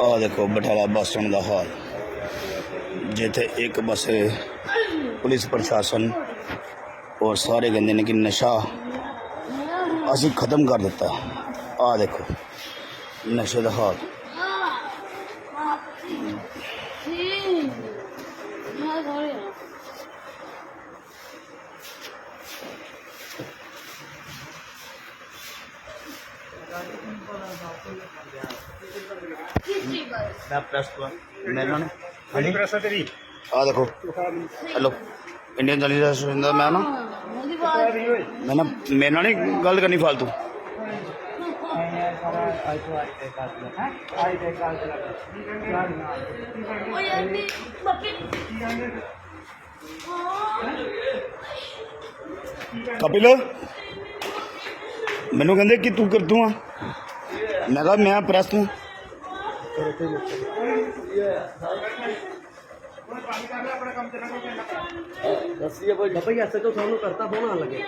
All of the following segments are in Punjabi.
ਆਹ ਦੇਖੋ ਬਠਾਲਾ ਬੱਸ ਸਟੈਂਡ ਦਾ ਹਾਲ ਜਿੱਥੇ ਇੱਕ ਪਾਸੇ ਪੁਲਿਸ ਪ੍ਰਸ਼ਾਸਨ ਔਰ ਸਾਰੇ ਕਹਿੰਦੇ ਨੇ ਕਿ ਨਸ਼ਾ ਅਸੀਂ ਖਤਮ ਕਰ ਦਿੱਤਾ ਆਹ ਦੇਖੋ ਨਸ਼ੇ ਦਾ ਹਾਲ Sim. Mas olha. ਮੈਂ ਪ੍ਰੈਸ ਤੋਂ ਮੈਨੂੰ ਨੇ ਹਾਂਜੀ? ਪ੍ਰੈਸ ਆ ਤੇਰੀ। ਦੇਖੋ। ਹੈਲੋ ਇੰਡੀਅਨ ਜਰਨਲਿਸਟ ਦਾ ਮੈਂ ਨਾ? ਮੈਂ ਨਾ ਮੇਰੇ ਨਾਲ ਨਹੀਂ ਗੱਲ ਕਰਨੀ ਫालतू. ਕਪਿਲ? ਮੈਨੂੰ ਕਹਿੰਦੇ ਕਿ ਤੂੰ ਕਰਦੂ ਆ? ਮੈਂ ਕਿਹਾ ਮੈਂ ਪ੍ਰੈਸ ਤੋਂ ਦੱਸੀਏ ਭਾਈ ਬਾਬਾ ਜੀ ਐਸੇ ਤੋਂ ਸਾਨੂੰ ਕਰਤਾ ਫੋਨ ਆਣ ਲੱਗੇ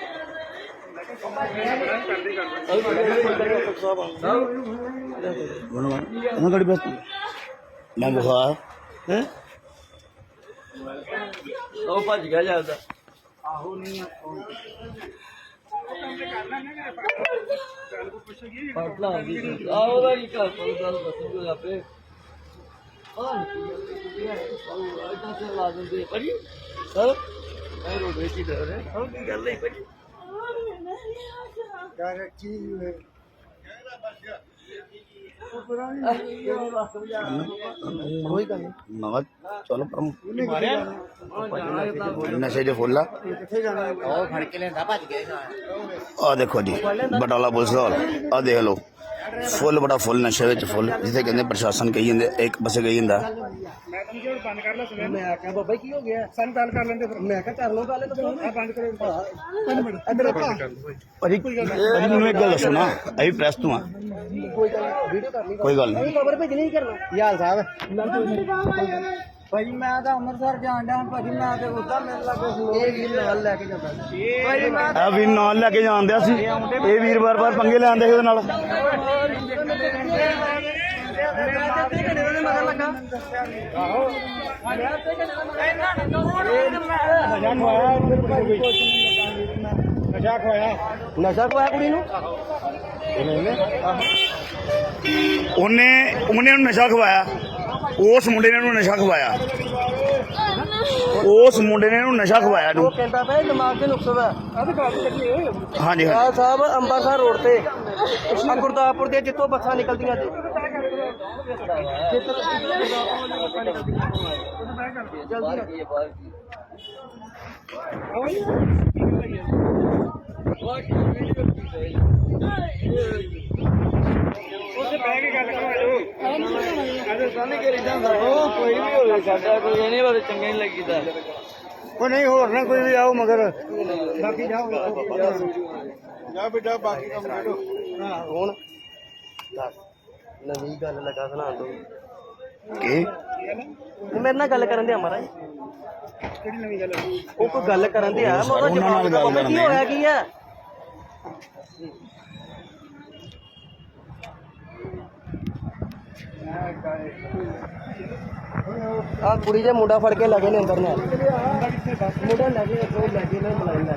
ਉਹਨਾਂ ਤੁਹਾਡੀ ਪ੍ਰੈਸ ਮੈਂ ਬੁਖਾਰ ਹੈ ਉਹ ਭੱਜ ਗਿਆ ਜਾਂਦਾ ਪੜਲਾ ਦੀ ਆਹ ਦਾ ਕੀ ਕਰ ਗੱਲ ਦੱਸੂਗਾ ਆਪੇ ਹਾਂ ਆਹ ਤਾਂ ਲਾ ਦਿੰਦੇ ਭਾਜੀ ਸਰ ਮੈਂ ਰੋਡ ਵਿੱਚ ਹੀ ਡਰ ਰਿਹਾ ਹਾਂ ਕੀ ਗੱਲ ਹੈ ਭਾਜੀ ਕੋਈ ਗੱਲ ਨਹੀਂ ਚਲੋ ਨਸ਼ੇ ਦੇ ਫੁੱਲ ਆ। ਉਹ ਫੜ ਕੇ ਲੈਂਦਾ ਭੱਜ ਗਿਆ ਆ ਦੇਖੋ ਜੀ ਬਟਾਲਾ ਪੁਲਿਸ ਦਾ ਹਾਲ। ਆ ਦੇਖ ਲਓ ਫੁੱਲ ਬੜਾ ਫੁੱਲ ਨਸ਼ੇ ਵਿੱਚ ਫੁੱਲ ਜਿੱਥੇ ਕਹਿੰਦੇ ਪ੍ਰਸ਼ਾਸਨ ਕਹੀ ਜਾਂਦੇ ਇੱਕ ਪਾਸੇ ਕਹੀ ਜਾਂਦਾ। ਮੈਂ ਤੁਹਾਨੂੰ ਕਿਹਾ ਬੰਦ ਕਰ ਲੈ ਸੁਣਿਆ ਮੈਂ ਆਖਿਆ ਬਾਬਾ ਕੀ ਹੋ ਗਿਆ? ਸਾਨੂੰ ਗੱਲ ਕਰ ਲੈਂਦੇ ਫਿਰ। ਮੈਂ ਕਿਹਾ ਕਰ ਲਓ ਗੱਲ ਤਾਂ ਆ ਬੰਦ ਕਰੋ। ਪੰਜ ਮਿੰਟ ਇੱਧਰ ਭਾਜੀ ਭਾਜੀ ਮੈਨੂੰ ਇੱਕ ਗੱਲ ਦੱਸੋ ਨਾ ਅਸੀਂ ਪ੍ਰੈਸ ਤੋਂ ਆ। ਵੀਡੀਓ ਕਰ ਲਈ ਕੋਈ ਗੱਲ ਨਹੀਂ ਖਬਰ ਭੇਜਣੀ ਨਹੀਂ ਕਰਨਾ ਕੀ ਹਾਲ ਸਾਹਿਬ ਭਾਜੀ ਮੈਂ ਤਾਂ ਅੰਮ੍ਰਿਤਸਰ ਜਾਣ ਡਿਆ ਭਾਜੀ ਮੈਂ ਤੇ ਉਦਾਂ ਮੇਰੇ ਲਾਗੇ ਇਹ ਵੀ ਨਾਲ ਲੈ ਕੇ ਜਾਂਦਾ ਭਾਜੀ ਮੈਂ ਆ ਵੀ ਨਾਲ ਲੈ ਕੇ ਜਾਂਦੇ ਸੀ ਇਹ ਵੀਰ ਵਾਰ ਵਾਰ ਪੰਗੇ ਲੈਂਦੇ ਸੀ ਉਹਦੇ ਨਾਲ ਮਗਰ ਲੱਗਾ ਨਸ਼ਾ ਖਵਾਇਆ? ਨਸ਼ਾ ਖਵਾਇਆ ਕੁੜੀ ਨੂੰ? ਉਹਨੇ ਉਹਨੇ ਉਹਨੂੰ ਨਸ਼ਾ ਖਵਾਇਆ। ਉਸ ਮੁੰਡੇ ਨੇ ਉਹਨੂੰ ਨਸ਼ਾ ਖਵਾਇਆ। ਉਸ ਮੁੰਡੇ ਨੇ ਉਹਨੂੰ ਨਸ਼ਾ ਖਵਾਇਆ ਉਹ ਕਹਿੰਦਾ ਪਿਆ ਦਿਮਾਗ 'ਚ ਨੁਕਸ ਵਾ। ਹਾਂਜੀ ਹਾਂਜੀ। ਆ ਸਾਹਿਬ ਅੰਮ੍ਰਿਤਸਰ ਰੋਡ ਤੇ। ਆ ਗੁਰਦਾਸਪੁਰ ਦੇ ਜਿੱਥੋਂ ਬੱਸਾਂ ਨਿਕਲਦੀਆਂ ਜਲਦੀ ਉਹ ਨਹੀਂ ਹੋਰ ਨਾ ਕੋਈ ਵੀ ਆਓ ਮਗਰ। ਬਾਕੀ ਜਾਓ। ਜਾ ਬੇਟਾ ਬਾਕੀ ਕੰਮ ਕਰੋ। ਹਾਂ ਹੁਣ। ਦੱਸ। ਨਵੀਂ ਗੱਲ ਲੱਗਾ ਸੁਣਾ ਦੋ ਕੀ? ਮੇਰੇ ਨਾਲ ਗੱਲ ਕਰਨ ਦੇ ਆ ਮਹਾਰਾਜ ਕਿਹੜੀ ਨਵੀਂ ਗੱਲ ਉਹ ਕੋਈ ਗੱਲ ਕਰਨ ਦੇ ਆ ਮੈਂ ਉਹਦਾ ਉਹਨਾਂ ਨਾਲ ਜਵਾਬ ਕੀ। ਹੋਇਆ ਕੀ ਆ? ਆ ਕੁੜੀ ਦੇ ਮੁੰਡਾ ਫੜ ਕੇ ਲੱਗੇ ਨੇ ਅੰਦਰ ਨੇ ਮੁੰਡਾ ਲੱਗੇ ਉਹ ਲੱਗੇ ਨੇ, ਮਲਾਈ ਲੈ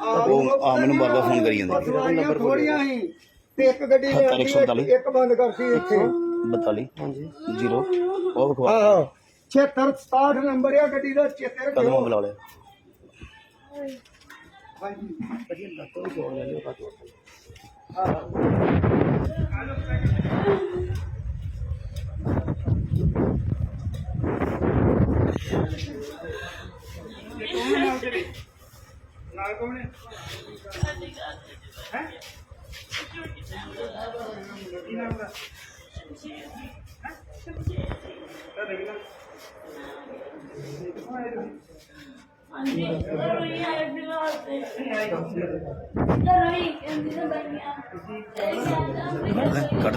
ਉਹ ਆ ਮੈਨੂੰ ਬਾਰ ਫੋਨ ਕਰੀ ਜਾਂਦੇ ਥੋੜੀਆਂ ਹੀ ਤੇ ਇੱਕ ਗੱਡੀ ਲੈ ਸੱਤਰ ਇੱਕ ਬੰਦ ਕਰਤੀ ਇੱਥੇ। 42 ਜ਼ੀਰੋ। ਉਹ ਵਿਖਵਾ। ਆਹੋ 76 67 ਨੰਬਰ ਆ ਗੱਡੀ ਦਾ ਚੇਤੇ ਕਦਮ ਰੱਖਿਓ ਬੁਲਾ ਲਿਆ। ਨਾਲ ਕੌਣ ਹੈ? ਹੈ? ਕੀ ਨਾਮ ਦਾ? ਤੁਹਾਡਾ ਕੀ ਨਾਮ ਹਾਂਜੀ ਰੋਈ ਆਏ ਦਿਵਾਰ ਤੇ ਰੋਈ ਕਹਿੰਦੀ ਤਾਂ ਬੰਨਿਆ ਕੱਢ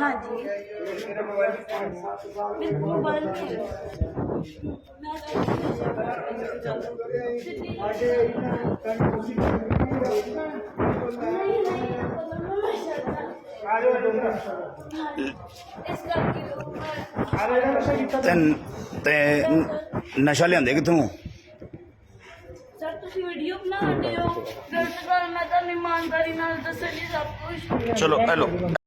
ਹਾਂਜੀ। ਬਿਲਕੁਲ ਬੰਦ ਮੈਂ ਇਸ ਕਰਕੇ ਤੇ ਤੇ ਨਸ਼ਾ ਲਿਆਂਦੇ ਕਿੱਥੋਂ? ਸਰ ਤੁਸੀਂ ਵੀਡੀਓ ਬਣਾਉਂਦੇ ਹੋ? ਗਲਤ ਗੱਲ ਮੈਂ ਤਾਂ ਇਮਾਨਦਾਰੀ ਨਾਲ ਦੱਸਣੀ ਸਭ ਕੁਝ ਚਲੋ ਹੈਲੋ